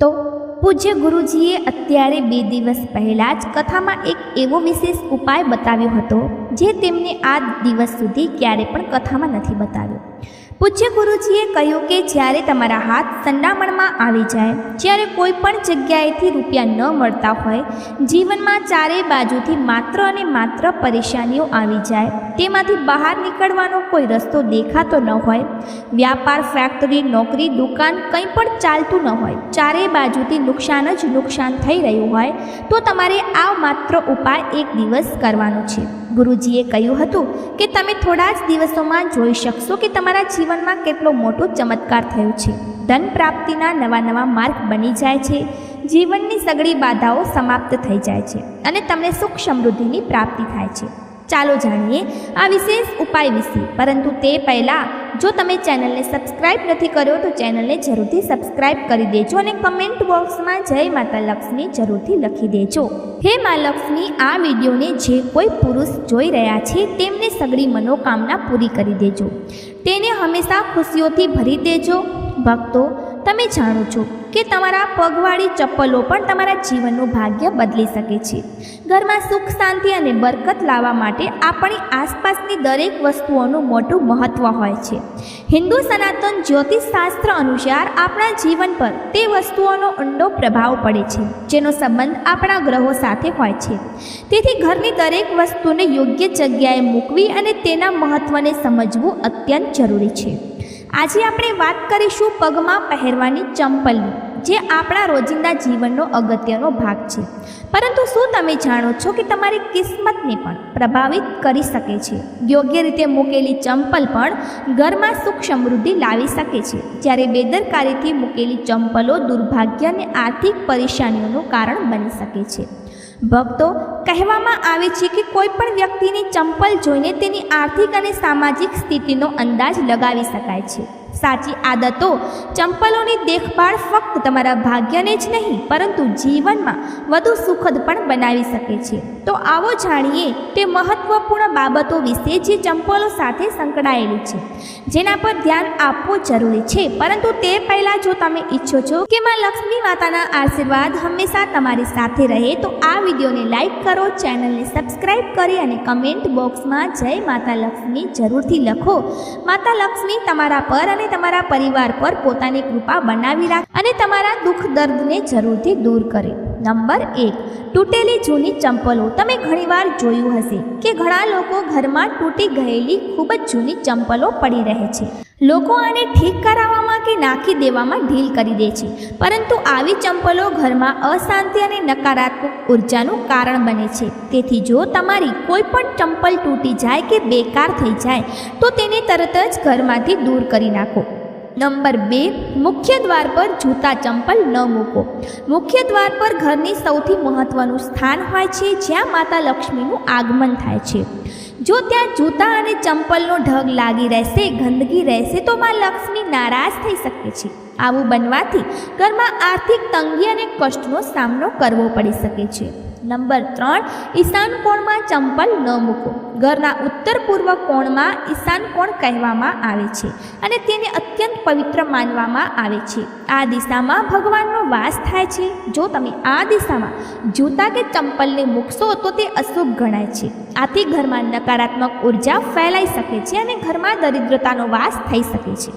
તો પૂજ્ય ગુરુજીએ અત્યારે બે દિવસ પહેલાં જ કથામાં એક એવો વિશેષ ઉપાય બતાવ્યો હતો, જે તેમને આ દિવસ સુધી ક્યારે પણ કથામાં નથી બતાવ્યો. પૂજ્ય ગુરુજીએ કહ્યું કે જ્યારે તમારા હાથ સંડામણમાં આવી જાય, જ્યારે કોઈ પણ જગ્યાએથી રૂપિયા ન મળતા હોય, જીવનમાં ચારેય બાજુથી માત્ર અને માત્ર પરેશાનીઓ આવી જાય. તેમાંથી બહાર નીકળવાનો કોઈ રસ્તો દેખાતો ન હોય. વ્યાપાર, ફેક્ટરી, નોકરી, દુકાન કંઈ પણ ચાલતું ન હોય. ચારેય બાજુથી નુકસાન જ નુકસાન થઈ રહ્યું હોય, તો તમારે આ માત્ર ઉપાય એક દિવસ કરવાનો છે. ગુરુજીએ કહ્યું હતું કે તમે થોડા જ દિવસોમાં જોઈ શકશો કે તમારા જીવનમાં કેટલો મોટો ચમત્કાર થયો છે. ધન પ્રાપ્તિના નવા નવા માર્ગ બની જાય છે. જીવનની સગળી બાધાઓ સમાપ્ત થઈ જાય છે અને તમને સુખ સમૃદ્ધિની પ્રાપ્તિ થાય છે. ચાલો જાણીએ આ વિશેષ ઉપાય વિશે. પરંતુ તે પહેલાં, જો તમે ચેનલને સબસ્ક્રાઇબ નથી કર્યો, તો ચેનલને જરૂરથી સબસ્ક્રાઇબ કરી દેજો અને કમેન્ટ બોક્સમાં જય માતા લક્ષ્મી જરૂરથી લખી દેજો. હે મા લક્ષ્મી, આ વિડીયોને જે કોઈ પુરુષ જોઈ રહ્યા છે, તેમને સગળી મનોકામના પૂરી કરી દેજો. તેને હંમેશા ખુશીઓથી ભરી દેજો. ભક્તો તમે જાણો છો કે તમારા પગવાળી ચપ્પલો પણ તમારા જીવનનું ભાગ્ય બદલી શકે છે. ઘરમાં સુખ, શાંતિ અને બરકત લાવવા માટે આપણી આસપાસની દરેક વસ્તુઓનું મોટું મહત્ત્વ હોય છે. હિન્દુ સનાતન જ્યોતિષ શાસ્ત્ર અનુસાર આપણા જીવન પર તે વસ્તુઓનો ઊંડો પ્રભાવ પડે છે, જેનો સંબંધ આપણા ગ્રહો સાથે હોય છે. તેથી ઘરની દરેક વસ્તુને યોગ્ય જગ્યાએ મૂકવી અને તેના મહત્ત્વને સમજવું અત્યંત જરૂરી છે. આજે આપણે વાત કરીશું પગમાં પહેરવાની ચંપલની, જે આપણા રોજિંદા જીવનનો અગત્યનો ભાગ છે. પરંતુ શું તમે જાણો છો કે તમારી કિસ્મતને પણ પ્રભાવિત કરી શકે છે? યોગ્ય રીતે મૂકેલી ચંપલ પણ ઘરમાં સુખ સમૃદ્ધિ લાવી શકે છે. જ્યારે બેદરકારીથી મૂકેલી ચંપલો દુર્ભાગ્ય અને આર્થિક પરેશાનીઓનું કારણ બની શકે છે. ભક્તો કહેવામાં આવે છે કે કોઈ પણ વ્યક્તિની ચંપલ જોઈને તેની આર્થિક અને સામાજિક સ્થિતિનો અંદાજ લગાવી શકાય છે. સાચી આદતો, ચંપલોની દેખભાળ ફક્ત તમારા ભાગ્યને જ નહીં, પરંતુ જીવનમાં વધુ સુખદ પણ બનાવી શકે છે. તો આવો જાણીએ તે મહત્વપૂર્ણ બાબતો વિશે જે ચંપલો સાથે સંકળાયેલી છે. જેના પર ધ્યાન આપવું જરૂરી છે, પરંતુ તે પહેલાં જો તમે ઈચ્છો છો કે માં લક્ષ્મી માતાના આશીર્વાદ હંમેશા તમારી સાથે રહે, તો આ વિડીયોને લાઈક કરો, ચેનલને સબસ્ક્રાઈબ કરી અને કમેન્ટ બોક્સમાં જય માતા લક્ષ્મી જરૂરથી લખો. માતા લક્ષ્મી તમારા પર અને તમારા પરિવાર પર પોતાની કૃપા બનાવી રાખે અને તમારા દુઃખ દર્દને જરૂરથી દૂર કરે. નંબર એક, તૂટેલી જૂની ચંપલો. તમે ઘણીવાર જોયું હશે કે ઘણા લોકો ઘરમાં તૂટી ગયેલી ખૂબ જ જૂની ચંપલો પડી રહે છે. લોકો આને ઠીક કરાવવામાં કે નાખી દેવામાં ઢીલ કરી દે છે. પરંતુ આવી ચંપલો ઘરમાં અશાંતિ અને નકારાત્મક ઉર્જાનું કારણ બને છે. તેથી જો તમારી કોઈ પણ ચંપલ તૂટી જાય કે બેકાર થઈ જાય, તો તેને તરત જ ઘરમાંથી દૂર કરી નાખો. નંબર બે, મુખ્ય દ્વાર પર જૂતા ચંપલ ન મૂકો. મુખ્ય દ્વાર પર ઘરની સૌથી મહત્ત્વનું સ્થાન હોય છે, જ્યાં માતા લક્ષ્મીનું આગમન થાય છે. જો ત્યાં જૂતા અને ચંપલનો ઢગ લાગી રહેશે ગંદકી રહેશે, તો માં લક્ષ્મી નારાજ થઈ શકે છે. આવું બનવાથી ઘરમાં આર્થિક તંગી અને કષ્ટનો સામનો કરવો પડી શકે છે. નંબર ત્રણ, ઈશાન કોણમાં ચંપલ ન મૂકો. ઘરના ઉત્તર પૂર્વ કોણમાં ઈશાન કોણ કહેવામાં આવે છે અને તેને અત્યંત પવિત્ર માનવામાં આવે છે. આ દિશામાં ભગવાનનો વાસ થાય છે. જો તમે આ દિશામાં જૂતા કે ચંપલને મૂકશો, તો તે અશુભ ગણાય છે. આથી ઘરમાં નકારાત્મક ઊર્જા ફેલાઈ શકે છે અને ઘરમાં દરિદ્રતાનો વાસ થઈ શકે છે.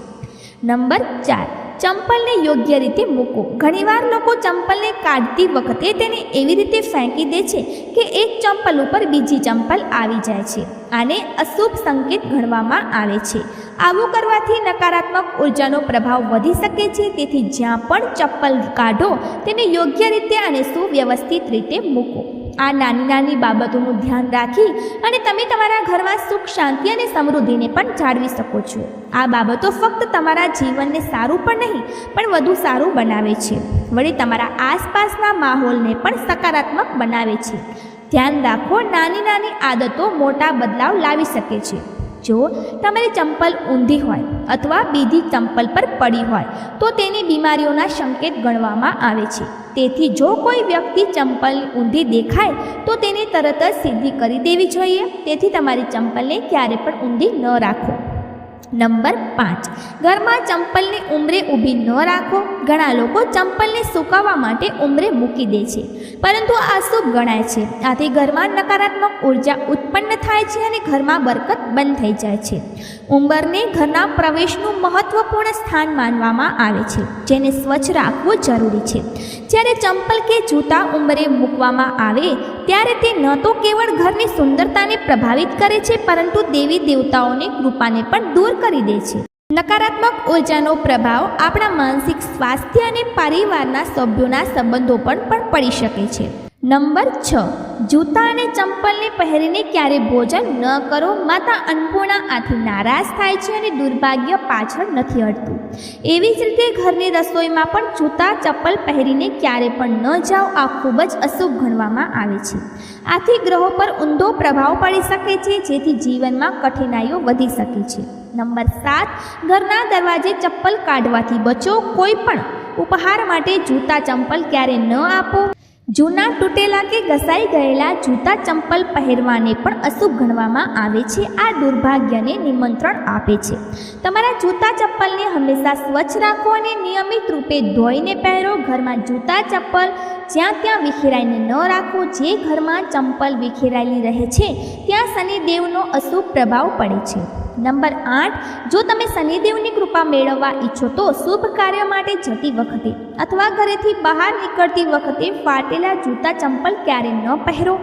નંબર ચાર ચંપલને યોગ્ય રીતે મૂકો. ઘણીવાર લોકો ચંપલને કાઢતી વખતે તેને એવી રીતે ફેંકી દે છે કે એક ચંપલ ઉપર બીજી ચંપલ આવી જાય છે. આને અશુભ સંકેત ગણવામાં આવે છે. આવું કરવાથી નકારાત્મક ઉર્જાનો પ્રભાવ વધી શકે છે. તેથી જ્યાં પણ ચપ્પલ કાઢો, તેને યોગ્ય રીતે અને સુવ્યવસ્થિત રીતે મૂકો. આ નાની નાની બાબતોનું ધ્યાન રાખી અને તમે તમારા ઘરમાં સુખ, શાંતિ અને સમૃદ્ધિને પણ જાળવી શકો છો. આ બાબતો ફક્ત તમારા જીવનને સારું પણ નહીં, પણ વધુ સારું બનાવે છે. વળી તમારા આસપાસના માહોલને પણ સકારાત્મક બનાવે છે. ધ્યાન રાખો, નાની નાની આદતો મોટા બદલાવ લાવી શકે છે. જો તમારી ચંપલ ઊંધી હોય અથવા બીજી ચંપલ પર પડી હોય, તો તેને બીમારીઓના સંકેત ગણવામાં આવે છે. તેથી જો કોઈ વ્યક્તિ ચંપલ ઊંધી દેખાય, તો તેને તરત જ સીધી કરી દેવી જોઈએ. તેથી તમારી ચંપલને ક્યારે પણ ઊંધી ન રાખો. નંબર પાંચ. ઘરમાં ચંપલને ઉંમરે ઊભી ન રાખો. ઘણા લોકો ચંપલને સુકાવવા માટે ઉમરે મૂકી દે છે. પરંતુ આ શુભ ગણાય છે. આથી ઘરમાં નકારાત્મક ઊર્જા ઉત્પન્ન થાય છે અને ઘરમાં બરકત બંધ થઈ જાય છે. ઉંબરને ઘરના પ્રવેશનું મહત્વપૂર્ણ સ્થાન માનવામાં આવે છે. જેને સ્વચ્છ રાખવું જરૂરી છે. જ્યારે ચંપલ કે જૂતા ઉંબરે મૂકવામાં આવે ત્યારે તે ન તો કેવળ ઘરની સુંદરતાને પ્રભાવિત કરે છે, પરંતુ દેવી દેવતાઓની કૃપાને પણ દૂર કરી દે છે. નકારાત્મક ઉર્જાનો પ્રભાવ આપણા માનસિક સ્વાસ્થ્ય અને પરિવારના સભ્યોના સંબંધો પર પણ પડી શકે છે. નંબર છ. જૂતા અને ચંપલને પહેરીને ક્યારે ભોજન ન કરો? માતા અન્નપૂર્ણા આથી નારાજ થાય છે અને દુર્ભાગ્ય પાછળ નથી હટતું. એવી જ રીતે ઘરની રસોઈમાં પણ જૂતા ચપ્પલ પહેરીને ક્યારે પણ ન જાઓ, આ ખૂબ જ અશુભ ગણવામાં આવે છે. આથી ગ્રહો પર ઊંધો પ્રભાવ પડી શકે છે, જેથી જીવનમાં કઠિનાઈઓ વધી શકે છે. નંબર સાત. ઘરના દરવાજે ચપ્પલ કાઢવાથી બચો. કોઈ પણ ઉપહાર માટે જૂતા, ચંપલ ક્યારે ન આપો. જૂના તૂટેલા કે ઘસાઈ ગયેલા જૂતા ચંપલ પહેરવાને પણ અશુભ ગણવામાં આવે છે. આ દુર્ભાગ્યને નિમંત્રણ આપે છે. તમારા જૂતા ચંપલને હંમેશા સ્વચ્છ રાખો અને નિયમિત રૂપે ધોઈને પહેરો. ઘરમાં જૂતા ચંપલ જ્યાં ત્યાં વિખેરાઈને ન રાખો. જે ઘરમાં ચંપલ વિખેરાયેલી રહે છે, ત્યાં શનિદેવનો અશુભ પ્રભાવ પડે છે. નંબર આઠ, જો તમે શનિદેવની કૃપા મેળવવા ઈચ્છો તો શુભ કાર્ય માટે જતી વખતે અથવા ઘરેથી બહાર નીકળતી વખતે ફાટેલા જૂતા ચંપલ ક્યારે ન પહેરો.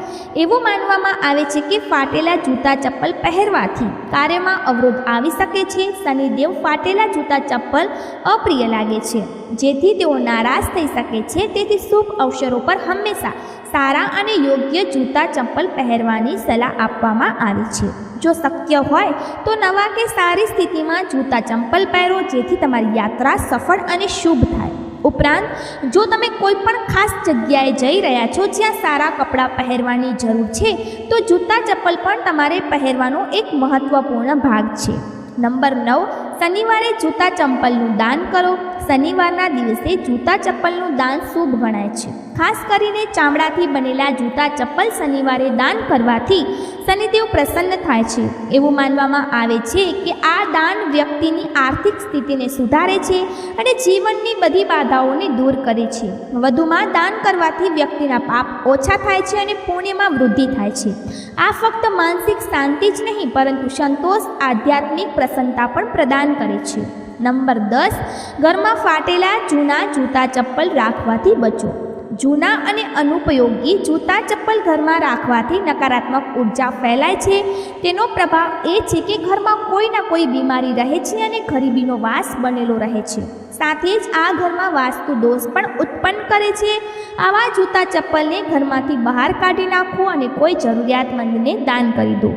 એવું માનવામાં આવે છે કે ફાટેલા જૂતા ચપ્પલ પહેરવાથી કાર્યમાં અવરોધ આવી શકે છે. શનિદેવ ફાટેલા જૂતા ચપ્પલ અપ્રિય લાગે છે, જેથી તેઓ નારાજ થઈ શકે છે. તેથી શુભ અવસરો પર હંમેશા સારા અને યોગ્ય જૂતા ચંપલ પહેરવાની સલાહ આપવામાં આવી છે. જો શક્ય હોય, તો નવા કે સારી સ્થિતિમાં જૂતા ચંપલ પહેરો, જેથી તમારી યાત્રા સફળ અને શુભ થાય. ઉપરાંત, જો તમે કોઈ પણ ખાસ જગ્યાએ જઈ રહ્યા છો જ્યાં સારા કપડાં પહેરવાની જરૂર છે, તો જૂતા ચપ્પલ પણ તમારે પહેરવાનો એક મહત્વપૂર્ણ ભાગ છે. નંબર નવ, શનિવારે જૂતા ચંપલનું દાન કરો. શનિવારના દિવસે જૂતા ચપ્પલનું દાન શુભ ગણાય છે. ખાસ કરીને ચામડાથી બનેલા જૂતા ચપ્પલ શનિવારે દાન કરવાથી શનિદેવ પ્રસન્ન થાય છે. એવું માનવામાં આવે છે કે આ દાન વ્યક્તિની આર્થિક સ્થિતિને સુધારે છે અને જીવનની બધી બાધાઓને દૂર કરે છે. વધુમાં દાન કરવાથી વ્યક્તિના પાપ ઓછા થાય છે અને પુણ્યમાં વૃદ્ધિ થાય છે. આ ફક્ત માનસિક શાંતિ જ નહીં, પરંતુ સંતોષ, આધ્યાત્મિક પ્રસન્નતા પણ પ્રદાન કરે છે. નંબર દસ, ઘરમાં ફાટેલા જૂના જૂતા ચપ્પલ રાખવાથી બચો. જૂના અને અનુપયોગી જૂતા ચપ્પલ ઘરમાં રાખવાથી નકારાત્મક ઊર્જા ફેલાય છે. તેનો પ્રભાવ એ છે કે ઘરમાં કોઈ ના કોઈ બીમારી રહે છે અને ગરીબીનો વાસ બનેલો રહે છે. સાથે જ આ ઘરમાં વાસ્તુ દોષ પણ ઉત્પન્ન કરે છે. આવા જૂતા ચપ્પલને ઘરમાંથી બહાર કાઢી નાખો અને કોઈ જરૂરિયાતમંદને દાન કરી દો.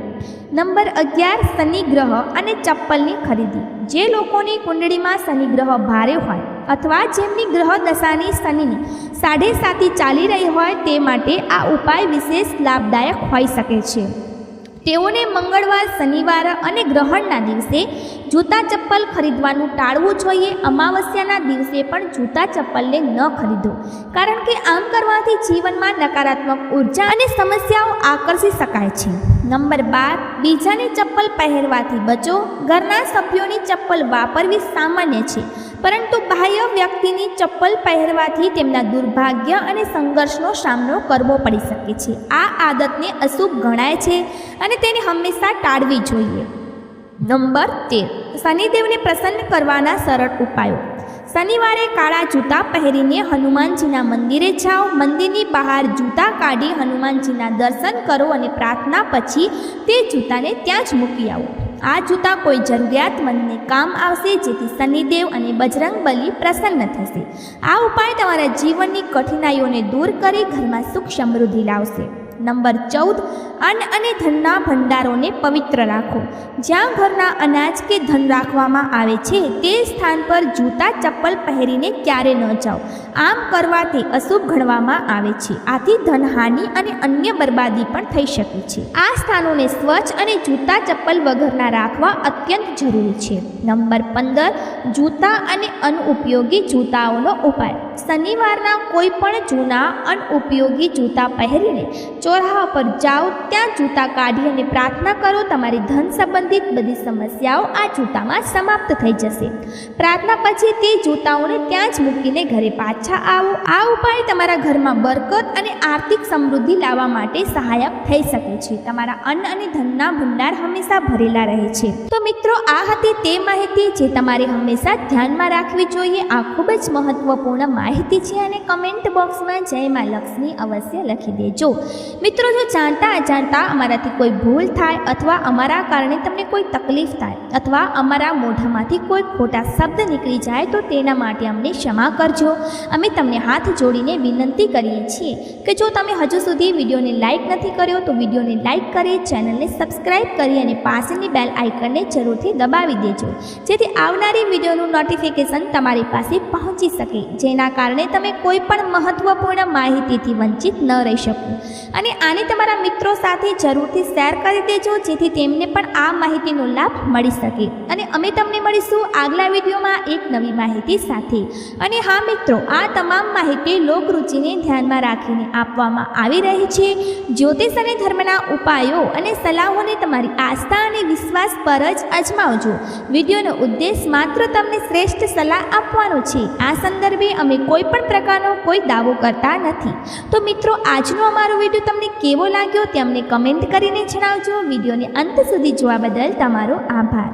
નંબર અગિયાર શનિગ્રહ અને ચપ્પલની ખરીદી. જે લોકોની કુંડળીમાં શનિગ્રહ ભારે હોય અથવા જેમની ગ્રહ દશાની શનિની સાઢે સાતી ચાલી રહી હોય તે માટે આ ઉપાય વિશેષ લાભદાયક હોઈ શકે છે. તેઓને મંગળવાર, શનિવાર અને ગ્રહણના દિવસે જૂતા ચપ્પલ ખરીદવાનું ટાળવું જોઈએ. અમાવસ્યાના દિવસે પણ જૂતા ચપ્પલને ન ખરીદો, કારણ કે આમ કરવાથી જીવનમાં નકારાત્મક ઊર્જા અને સમસ્યાઓ આકર્ષી શકાય છે. નંબર બાર, બીજાની ચપ્પલ પહેરવાથી બચો. ઘરના સભ્યોની ચપ્પલ વાપરવી સામાન્ય છે. પરંતુ બાહ્ય વ્યક્તિની ચપ્પલ પહેરવાથી તેમના દુર્ભાગ્ય અને સંઘર્ષનો સામનો કરવો પડી શકે છે. આ આદતને અશુભ ગણાય છે અને તેને હંમેશા ટાળવી જોઈએ. નંબર તેર. શનિદેવને પ્રસન્ન કરવાના સરળ ઉપાયો. શનિવારે કાળા જૂતા પહેરીને હનુમાનજીના મંદિરે જાઓ. મંદિરની બહાર જૂતા કાઢી હનુમાનજીના દર્શન કરો અને પ્રાર્થના પછી તે જૂતાને ત્યાં જ મૂકી આવો. આ જૂતા કોઈ જરૂરિયાતમંદને કામ આવશે જેથી શનિદેવ અને બજરંગ બલી પ્રસન્ન થશે. આ ઉપાય તમારા જીવનની કઠિનાઈઓને દૂર કરી ઘરમાં સુખ સમૃદ્ધિ લાવશે. નંબર ચૌદ, અન્ન અને ધનના ભંડારોને પવિત્ર રાખો. જ્યાં ઘરના અનાજ કે ધન રાખવામાં આવે છે, તે સ્થાન પર જૂતા ચપ્પલ પહેરીને ક્યારે ન જાઓ. આમ કરવાથી અશુભ ગણવામાં આવે છે. આથી ધનહાનિ અને અન્ય બરબાદી પણ થઈ શકે છે. આ સ્થાનોને સ્વચ્છ અને જૂતા ચપ્પલ વગરના રાખવા અત્યંત જરૂરી છે. નંબર પંદર જૂતા અને અનઉપયોગી જૂતાઓનો ઉપાય. શનિવારના કોઈ પણ જૂના અનઉપયોગી જૂતા પહેરીને ચોરાહા પર જાઓ, ત્યાં જૂતા કાઢી અને પ્રાર્થના કરો, તમારી ધન સંબંધિત બધી સમસ્યાઓ આ જૂતામાં સમાપ્ત થઈ જશે. પ્રાર્થના પછી તે જૂતાઓને ત્યાં જ મૂકીને ઘરે પાછા આવો. આ ઉપાય તમારા ઘરમાં બરકત અને આર્થિક સમૃદ્ધિ લાવવા માટે સહાયક થઈ શકે છે. તમારા અન્ન અને ધનના ભંડાર હંમેશા ભરેલા રહે છે. તો મિત્રો, આ હતી તે માહિતી જે તમારે હંમેશા ધ્યાનમાં રાખવી જોઈએ. આ ખૂબ જ મહત્વપૂર્ણ માહિતી છે અને કમેન્ટ બોક્સમાં જય મા લક્ષ્મી અવશ્ય લખી દેજો. મિત્રો, જો જાણતા અજાણતા અમારાથી કોઈ ભૂલ થાય અથવા અમારા કારણે તમને કોઈ તકલીફ થાય અથવા અમારા મોઢામાંથી કોઈ ખોટા શબ્દ નીકળી જાય, તો તેના માટે અમને ક્ષમા કરજો. અમે તમને હાથ જોડીને વિનંતી કરીએ છીએ કે જો તમે હજુ સુધી વિડીયોને લાઇક નથી કર્યો, તો વિડીયોને લાઇક કરી, ચેનલને સબસ્ક્રાઇબ કરી અને પાસેની બેલ આઇકનને જરૂરથી દબાવી દેજો. જેથી આવનારી વિડીયોનું નોટિફિકેશન તમારી પાસે પહોંચી શકે, જેના કારણે તમે કોઈ પણ મહત્વપૂર્ણ માહિતીથી વંચિત ન રહી શકો. અને આને તમારા મિત્રો સાથે જરૂરથી શેર કરી દેજો, જેથી તેમને પણ આ માહિતીનો લાભ મળી શકે. અને અમે તમને મળીશું આગલા વિડીયોમાં એક નવી માહિતી સાથે. અને હા મિત્રો, આ તમામ માહિતી લોકરુચિને ધ્યાનમાં રાખીને આપવામાં આવી રહી છે. જ્યોતિષ અને ધર્મના ઉપાયો અને સલાહોને તમારી આસ્થા અને વિશ્વાસ પર જ અજમાવજો. વિડીયોનો ઉદ્દેશ તમને શ્રેષ્ઠ સલાહ આપવાનું છે. આ સંદર્ભે અમે કોઈ પણ પ્રકારનો કોઈ દાવો કરતા નથી. તો મિત્રો, આજનો અમારો વીડિયો તમને કેવો લાગ્યો તે અમને કમેન્ટ કરીને જણાવજો. વિડીયોને અંત સુધી જોવા બદલ તમારો આભાર.